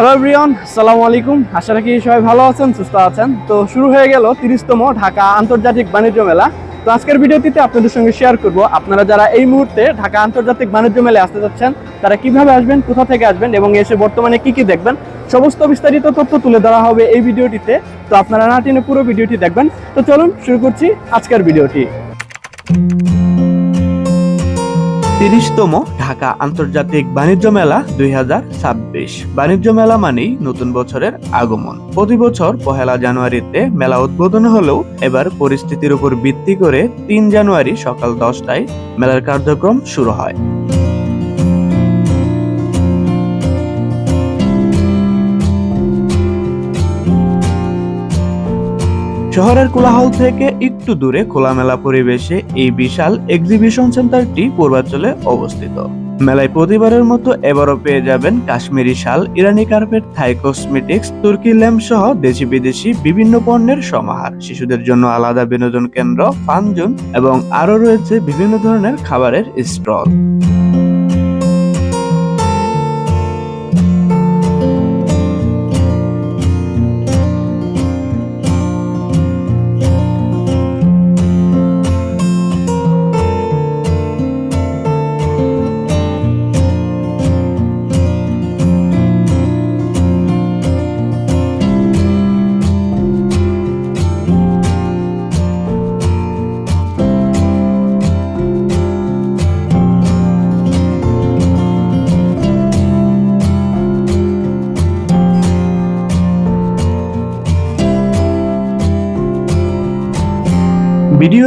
Hello everyone সালামু আলাইকুম আশা রাখি সবাই ভালো আছেন, সুস্থ আছেন। তো শুরু হয়ে গেল তিরিশতম ঢাকা আন্তর্জাতিক বাণিজ্য মেলা। তো আজকের ভিডিওটিতে আপনাদের সঙ্গে শেয়ার করব। আপনারা যারা এই মুহূর্তে ঢাকা আন্তর্জাতিক বাণিজ্য মেলে আসতে যাচ্ছেন, তারা কীভাবে আসবেন, কোথা থেকে আসবেন এবং এসে বর্তমানে কি কি দেখবেন, সমস্ত বিস্তারিত তথ্য তুলে ধরা হবে এই ভিডিওটিতে। তো আপনারা না টেনে পুরো ভিডিওটি দেখবেন। তো চলুন শুরু করছি আজকের ভিডিওটি। তিরিশতম ঢাকা আন্তর্জাতিক বাণিজ্য মেলা দুই হাজার ছাব্বিশ। বাণিজ্য মেলা মানেই নতুন বছরের আগমন। প্রতি বছর পহেলা জানুয়ারিতে মেলা উদ্বোধন হলেও এবার পরিস্থিতির উপর ভিত্তি করে তিন জানুয়ারি সকাল দশটায় মেলার কার্যক্রম শুরু হয়। শহরের কোলাহল থেকে একটু দূরে খোলামেলা পরিবেশে এই বিশাল এক্সিবিশন সেন্টারটি পূর্বাঞ্চলে অবস্থিত। মেলায় প্রতিবারের মতো এবারও পেয়ে যাবেন কাশ্মীরি শাল, ইরানি কার্পেট, থাই কসমেটিক্স, তুর্কি ল্যাম্প সহ দেশি বিদেশি বিভিন্ন পণ্যের সমাহার। শিশুদের জন্য আলাদা বিনোদন কেন্দ্র ফানজুন এবং আরও রয়েছে বিভিন্ন ধরনের খাবারের স্টল।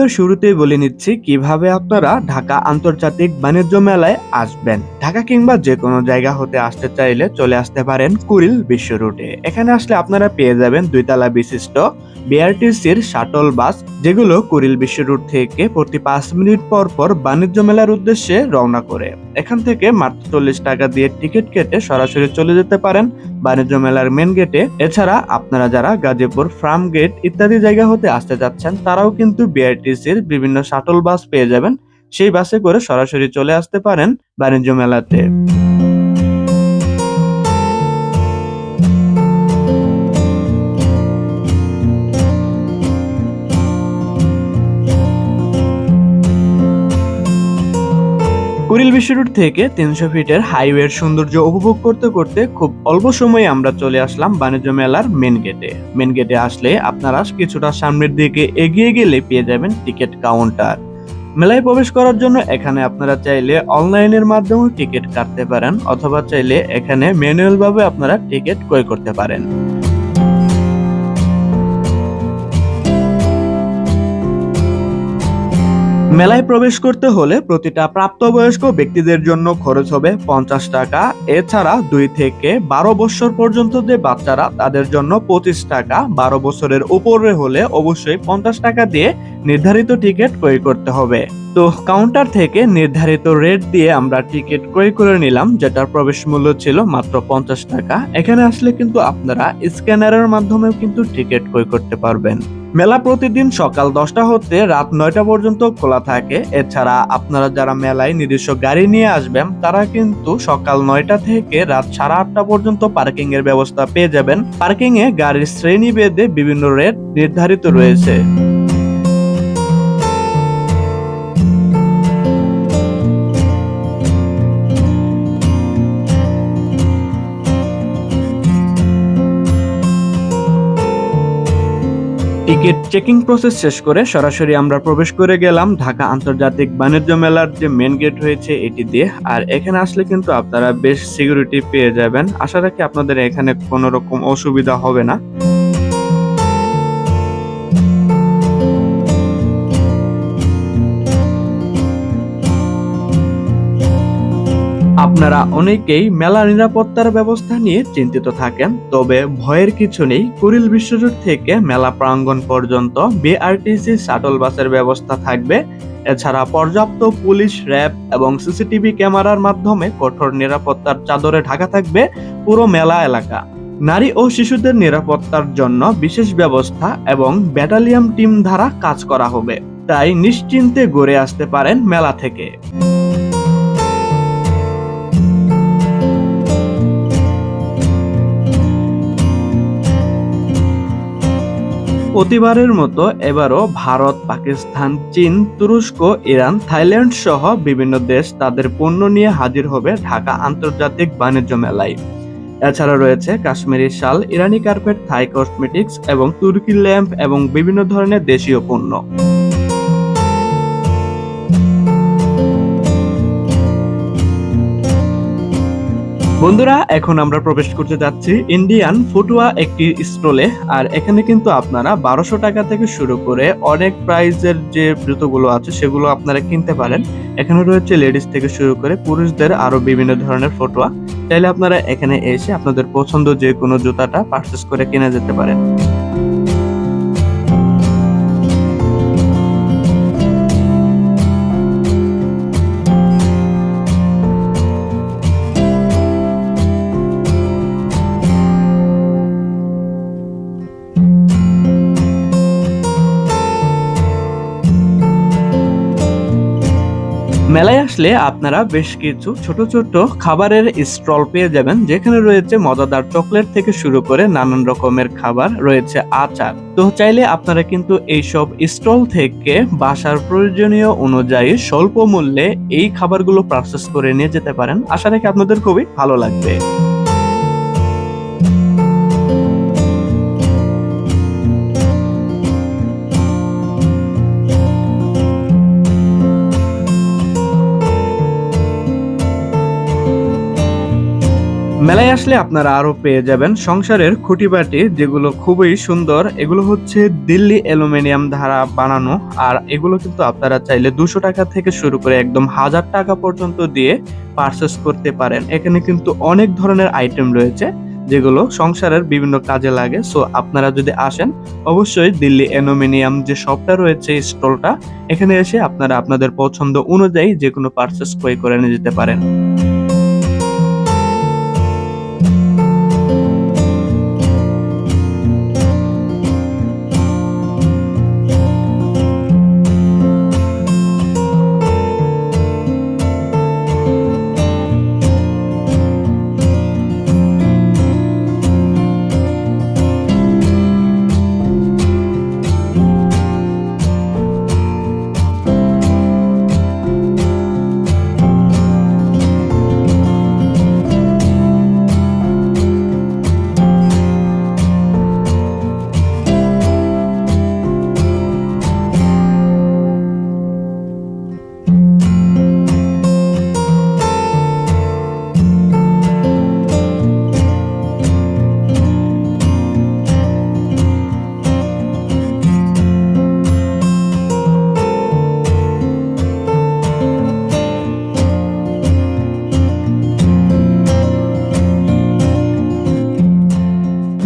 ভিডিওর শুরুতেই বলে নিচ্ছি কীভাবে আপনারা ঢাকা আন্তর্জাতিক বাণিজ্য মেলায় আসবেন। ঢাকা কিংবা যে কোনো জায়গা হতে আসতে চাইলে চলে আসতে পারেন কুড়িল বিশ্ব রুটে। এখানে আসলে আপনারা পেয়ে যাবেন দুইতলা বিশিষ্ট বিআরটিসির শাটল বাস, যেগুলো কুড়িল বিশ্ব রুট থেকে প্রতি পাঁচ মিনিট পর পর বাণিজ্য মেলার উদ্দেশ্যে রওনা করে। এখান থেকে মাত্র চল্লিশ টাকা দিয়ে টিকিট কেটে সরাসরি চলে যেতে পারেন বাণিজ্য মেলার মেন গেটে। এছাড়া আপনারা যারা গাজীপুর, ফার্ম গেট ইত্যাদি জায়গা হতে আসতে যাচ্ছেন, তারাও কিন্তু বিআরটিসির বিভিন্ন শাটল বাস পেয়ে যাবেন। সেই বাসে করে সরাসরি চলে আসতে পারেন বাণিজ্য মেলাতে। রুট থেকে তিনশো ফিটের হাইওয়ের সৌন্দর্য উপভোগ করতে করতে খুব অল্প সময়ে আমরা চলে আসলাম বাণিজ্য মেলার মেন গেটে মেন গেটে আসলে আপনারা কিছুটা সামনের দিকে এগিয়ে গেলে পেয়ে যাবেন টিকিট কাউন্টার মেলায় প্রবেশ করার জন্য এখানে আপনারা চাইলে অনলাইনের মাধ্যমে টিকিট কাটতে পারেন, অথবা চাইলে এখানে ম্যানুয়াল ভাবে আপনারা টিকিট ক্রয় করতে পারেন। মেলায় প্রবেশ করতে হলে প্রতিটা প্রাপ্তবয়স্ক ব্যক্তিদের জন্য খরচ হবে পঞ্চাশ টাকা। এছাড়া দুই থেকে বারো বছর পর্যন্ত যে বাচ্চারা, তাদের জন্য পঁচিশ টাকা। বারো বছরের উপরে হলে অবশ্যই পঞ্চাশ টাকা দিয়ে নির্ধারিত টিকিট ক্রয় করতে হবে। তো কাউন্টার থেকে নির্ধারিত রেট দিয়ে আমরা টিকিট ক্রয় করে নিলাম, যেটার প্রবেশ মূল্য ছিল মাত্র পঞ্চাশ টাকা। এখানে আসলে কিন্তু আপনারা স্ক্যানারের মাধ্যমেও কিন্তু টিকিট ক্রয় করতে পারবেন। মেলা প্রতিদিন সকাল দশটা হতে রাত নয়টা পর্যন্ত খোলা থাকে। এছাড়া আপনারা যারা মেলায় নিজস্ব গাড়ি নিয়ে আসবেন, তারা কিন্তু সকাল নয়টা থেকে রাত সাড়ে আটটা পর্যন্ত পার্কিং এর ব্যবস্থা পেয়ে যাবেন। পার্কিং এ গাড়ির শ্রেণি বেদে বিভিন্ন রেট নির্ধারিত রয়েছে। টিকিট চেকিং প্রসেস শেষ করে সরাসরি আমরা প্রবেশ করে গেলাম ঢাকা আন্তর্জাতিক বাণিজ্য মেলার যে মেন গেট হয়েছে এটি দিয়ে। আর এখানে আসলে কিন্তু আপনারা বেশ সিকিউরিটি পেয়ে যাবেন। আশা রাখি আপনাদের এখানে কোনো রকম অসুবিধা হবে না। আপনারা অনেকেই মেলা নিরাপত্তার ব্যবস্থা নিয়ে চিন্তিত থাকেন, তবে ভয়ের কিছু নেই। কুরিল বিশ্বরোড থেকে মেলা প্রাঙ্গণ পর্যন্ত বিআরটিসি শাটল বাসের ব্যবস্থা থাকবে। এছাড়া পর্যাপ্ত পুলিশ, র্যাব এবং সিসিটিভি ক্যামেরার মাধ্যমে কঠোর নিরাপত্তার চাদরে ঢাকা থাকবে পুরো মেলা এলাকা। নারী ও শিশুদের নিরাপত্তার জন্য বিশেষ ব্যবস্থা এবং ব্যাটালিয়াম টিম দ্বারা কাজ করা হবে। তাই নিশ্চিন্তে ঘুরে আসতে পারেন মেলা থেকে। প্রতিবারের মতো এবারও ভারত, পাকিস্তান, চীন, তুরস্ক, ইরান, থাইল্যান্ড সহ বিভিন্ন দেশ তাদের পণ্য নিয়ে হাজির হবে ঢাকা আন্তর্জাতিক বাণিজ্য মেলায়। এছাড়া রয়েছে কাশ্মীরি শাল, ইরানি কার্পেট, থাই কসমেটিক্স এবং তুর্কি ল্যাম্প এবং বিভিন্ন ধরনের দেশীয় পণ্য। বন্ধুরা, এখন আমরা প্রবেশ করতে যাচ্ছি ইন্ডিয়ান ফুটুয়া একটি স্টলে আর এখানে কিন্তু আপনারা বারোশো টাকা থেকে শুরু করে অনেক প্রাইজের যে জুতোগুলো আছে, সেগুলো আপনারা কিনতে পারেন। এখানে রয়েছে লেডিস থেকে শুরু করে পুরুষদের আরও বিভিন্ন ধরনের ফটোয়া চাইলে আপনারা এখানে এসে আপনাদের পছন্দ যে কোনো জুতাটা পারচেস করে কিনে যেতে পারেন। মেলায় আসলে আপনারা বেশ কিছু ছোট ছোট খাবারের স্টল পেয়ে যাবেন, যেখানে রয়েছে মজাদার চকলেট থেকে শুরু করে নানান রকমের খাবার রয়েছে আচার। তো চাইলে আপনারা কিন্তু এইসব স্টল থেকে বাসার প্রয়োজনীয় অনুযায়ী স্বল্প মূল্যে এই খাবারগুলো প্রসেস করে নিয়ে যেতে পারেন। আশা রেখে আপনাদের খুবই ভালো লাগবে। মেলায় আসলে আপনারা আরও পেয়ে যাবেন সংসারের খুঁটিবাটি যেগুলো খুবই সুন্দর। এগুলো হচ্ছে দিল্লি অ্যালুমিনিয়াম দ্বারা বানানো। আর এগুলো কিন্তু আপনারা চাইলে দুশো টাকা থেকে শুরু করে একদম হাজার টাকা পর্যন্ত দিয়ে পারচেস করতে পারেন। এখানে কিন্তু অনেক ধরনের আইটেম রয়েছে যেগুলো সংসারের বিভিন্ন কাজে লাগে। সো আপনারা যদি আসেন, অবশ্যই দিল্লি অ্যালুমিনিয়াম যে শপটা রয়েছে স্টলটা এখানে এসে আপনারা আপনাদের পছন্দ অনুযায়ী যে কোনো পারচেস ক্রয় করে নিয়ে যেতে পারেন।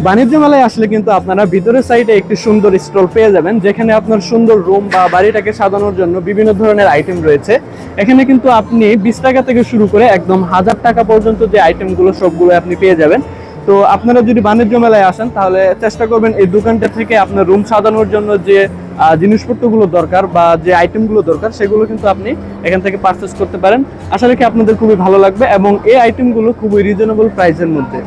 বাণিজ্য মেলায় আসলে কিন্তু আপনারা ভিতরের সাইডে একটি সুন্দর স্টল পেয়ে যাবেন, যেখানে আপনার সুন্দর রুম বা বাড়িটাকে সাজানোর জন্য বিভিন্ন ধরনের আইটেম রয়েছে। এখানে কিন্তু আপনি বিশ টাকা থেকে শুরু করে একদম হাজার টাকা পর্যন্ত যে আইটেমগুলো সবগুলো আপনি পেয়ে যাবেন। তো আপনারা যদি বাণিজ্য মেলায় আসেন, তাহলে চেষ্টা করবেন এই দোকানটা থেকে আপনার রুম সাজানোর জন্য যে জিনিসপত্রগুলো দরকার বা যে আইটেমগুলো দরকার, সেগুলো কিন্তু আপনি এখান থেকে পারচেস করতে পারেন। আশা রাখি আপনাদের খুবই ভালো লাগবে এবং এই আইটেমগুলো খুবই রিজনেবল প্রাইসের মধ্যে।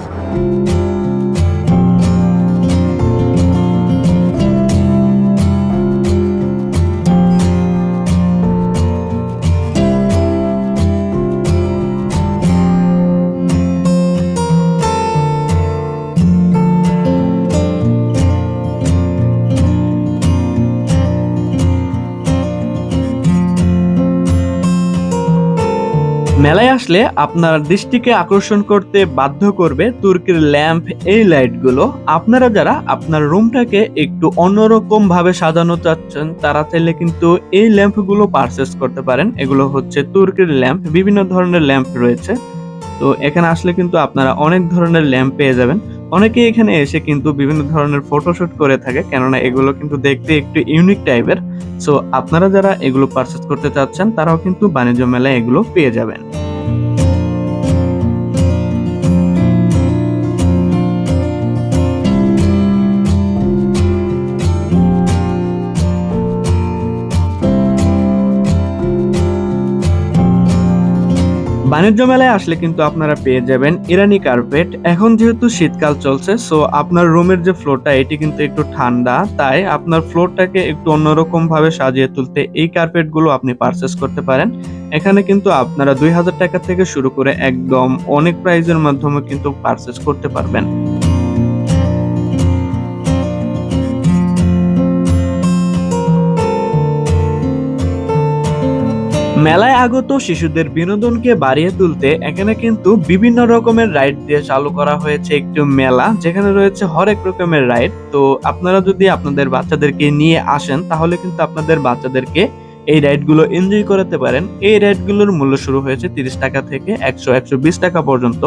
মেলায় আসলে আপনার দৃষ্টিকে আকর্ষণ করতে বাধ্য করবে তুর্কির ল্যাম্প এই লাইটগুলো। আপনারা যারা আপনার রুমটাকে একটু অন্যরকম ভাবে সাজানো চাচ্ছেন, তারা চাইলে কিন্তু এই ল্যাম্পগুলো পারচেস করতে পারেন। এগুলো হচ্ছে তুর্কির ল্যাম্প, বিভিন্ন ধরনের ল্যাম্প রয়েছে। তো এখানে আসলে কিন্তু আপনারা অনেক ধরনের ল্যাম্প পেয়ে যাবেন। অনেকেই এখানে এসে কিন্তু বিভিন্ন ধরনের ফটোশুট করে থাকে, কেননা এগুলো কিন্তু দেখতে একটু ইউনিক টাইপের সো আপনারা যারা এগুলো পারচেস করতে চাচ্ছেন, তারাও কিন্তু বাণিজ্য মেলায় এগুলো পেয়ে যাবেন। বাণিজ্য মেলায় আসলে কিন্তু আপনারা পেয়ে যাবেন ইরানি কার্পেট। এখন যেহেতু শীতকাল চলছে সো আপনার রুমের যে ফ্লোরটা এটি কিন্তু একটু ঠান্ডা। তাই আপনার ফ্লোরটাকে একটু অন্যরকম ভাবে সাজিয়ে তুলতে এই কার্পেটগুলো আপনি পারচেস করতে পারেন। এখানে কিন্তু আপনারা দুই হাজার টাকা থেকে শুরু করে একদম অনেক প্রাইজের মাধ্যমে কিন্তু পারচেস করতে পারবেন। মেলায় আগত শিশুদের বিনোদনকে বাড়িয়ে তুলতে এখানে কিন্তু বিভিন্ন রকমের রাইড দিয়ে চালু করা হয়েছে একটি মেলা, যেখানে রয়েছে হরেক রকমের রাইড তো আপনারা যদি আপনাদের বাচ্চাদেরকে নিয়ে আসেন, তাহলে কিন্তু আপনাদের বাচ্চাদেরকে এই রাইডগুলো এনজয় করাতে পারেন। এই রাইডগুলোর মূল্য শুরু হয়েছে তিরিশ টাকা থেকে একশো একশো বিশ টাকা পর্যন্ত।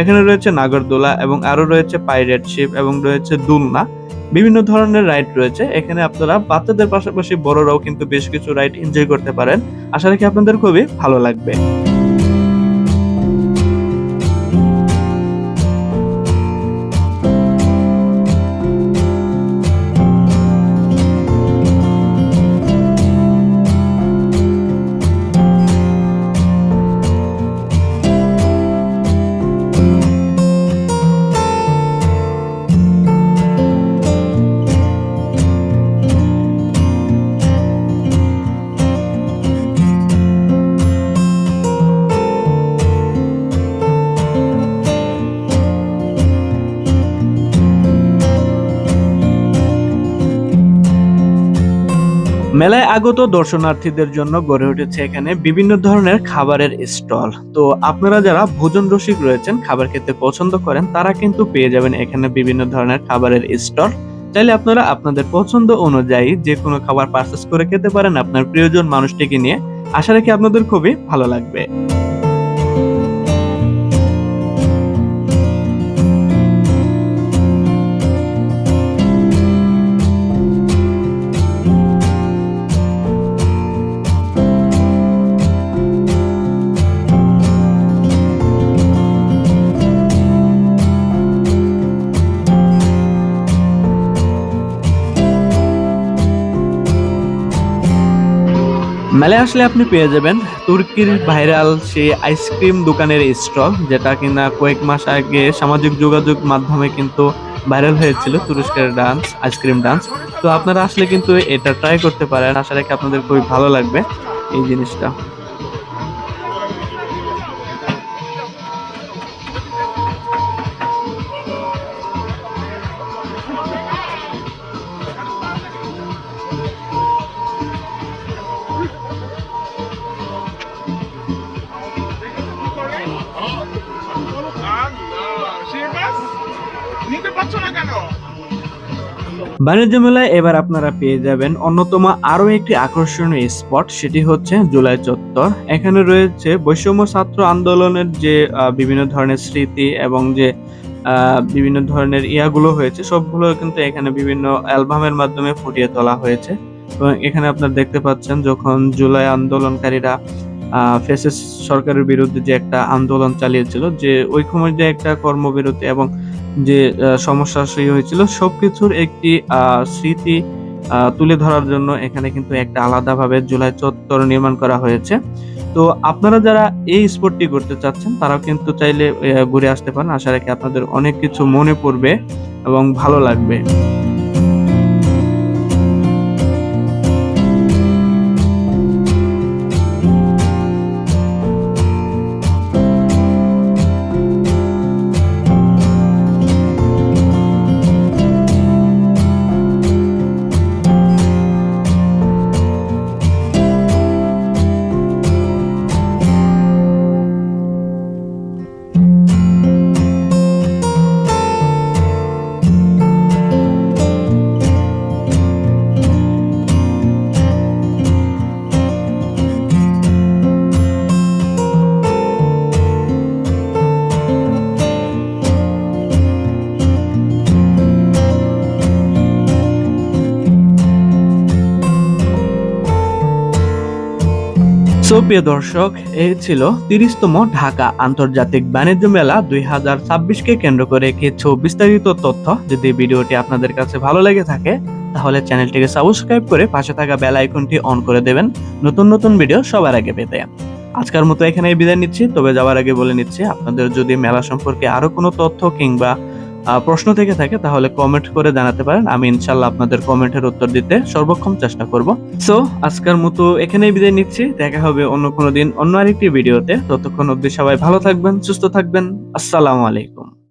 এখানে রয়েছে নাগরদোলা এবং আরও রয়েছে পাইরেট শিপ এবং রয়েছে দুলনা। বিভিন্ন ধরনের রাইড রয়েছে। এখানে আপনারা বাচ্চাদের পাশাপাশি বড়রাও কিন্তু বেশ কিছু রাইড এনজয় করতে পারেন। আশা রাখি আপনাদের খুবই ভালো লাগবে। মেলায় আগত দর্শনার্থীদের জন্য গড়ে উঠেছে এখানে বিভিন্ন ধরনের খাবারের স্টল। তো আপনারা যারা ভোজন রসিক রয়েছেন, খাবার খেতে পছন্দ করেন, তারা কিন্তু পেয়ে যাবেন এখানে বিভিন্ন ধরনের খাবারের স্টল। চাইলে আপনারা আপনাদের পছন্দ অনুযায়ী যে কোনো খাবার পারচেস করে খেতে পারেন আপনার প্রিয়জন মানুষটিকে নিয়ে। আশা রাখি আপনাদের খুবই ভালো লাগবে। মেলায় আসলে আপনি পেয়ে যাবেন তুর্কির ভাইরাল সেই আইসক্রিম দোকানের স্টল যেটা কিনা কয়েক মাস আগে সামাজিক যোগাযোগ মাধ্যমে কিন্তু ভাইরাল হয়েছিল, তুরস্কের ডান্স আইসক্রিম ডান্স তো আপনারা আসলে কিন্তু এটা ট্রাই করতে পারেন, আশা রাখি আপনাদের খুবই ভালো লাগবে এই জিনিসটা। বাণিজ্য মেলায় এবার আপনারা পেয়ে যাবেন অন্যতম আরও একটি আকর্ষণীয় স্পট, সেটি হচ্ছে জুলাই চত্বর। এখানে রয়েছে বৈষম্য ছাত্র আন্দোলনের যে বিভিন্ন ধরনের স্মৃতি এবং যে বিভিন্ন ধরনের ইয়াগুলো হয়েছে, সবগুলো কিন্তু এখানে বিভিন্ন অ্যালবামের মাধ্যমে ফুটিয়ে তোলা হয়েছে। এবং এখানে আপনারা দেখতে পাচ্ছেন যখন জুলাই আন্দোলনকারীরা ফেসিস সরকারের বিরুদ্ধে যে একটা আন্দোলন চালিয়েছিল, যে ওই সময় যে একটা কর্মবিরতি এবং যে সমস্যা সৃষ্টি হয়েছিল সব কিছুর একটি স্মৃতি তুলে ধরার জন্য এখানে কিন্তু একটা আলাদাভাবে জুলাই চত্বর নির্মাণ করা হয়েছে। তো আপনারা যারা এই স্পোর্টটি করতে চাচ্ছেন, তারাও কিন্তু চাইলে ঘুরে আসতে পারেন। আশা রাখি আপনাদের অনেক কিছু মনে পড়বে এবং ভালো লাগবে। সো প্রিয় দর্শক, এই ছিল তিরিশতম ঢাকা আন্তর্জাতিক বাণিজ্য মেলা দুই হাজার ছাব্বিশকে কেন্দ্র করে কিছু বিস্তারিত তথ্য। যদি ভিডিওটি আপনাদের কাছে ভালো লেগে থাকে, তাহলে চ্যানেলটিকে সাবস্ক্রাইব করে পাশে থাকা বেল আইকনটি অন করে দেবেন। নতুন নতুন ভিডিও সবার আগে পেতে। আজকের মতো এখানে বিদায় নিচ্ছি, তবে যাওয়ার আগে বলে নিচ্ছি, আপনাদের যদি মেলা সম্পর্কে আরও কোনো তথ্য কিংবা প্রশ্ন থেকে থাকে, তাহলে কমেন্ট করে জানাতে পারেন। আমি ইনশাল্লাহ আপনাদের কমেন্টের উত্তর দিতে সর্বক্ষম চেষ্টা করব। সো আজকের মতো এখানেই বিদায় নিচ্ছি। দেখা হবে অন্য কোনো দিন অন্য আরেকটি ভিডিওতে ততক্ষণ অবধি সবাই ভালো থাকবেন, সুস্থ থাকবেন। আসসালামু আলাইকুম।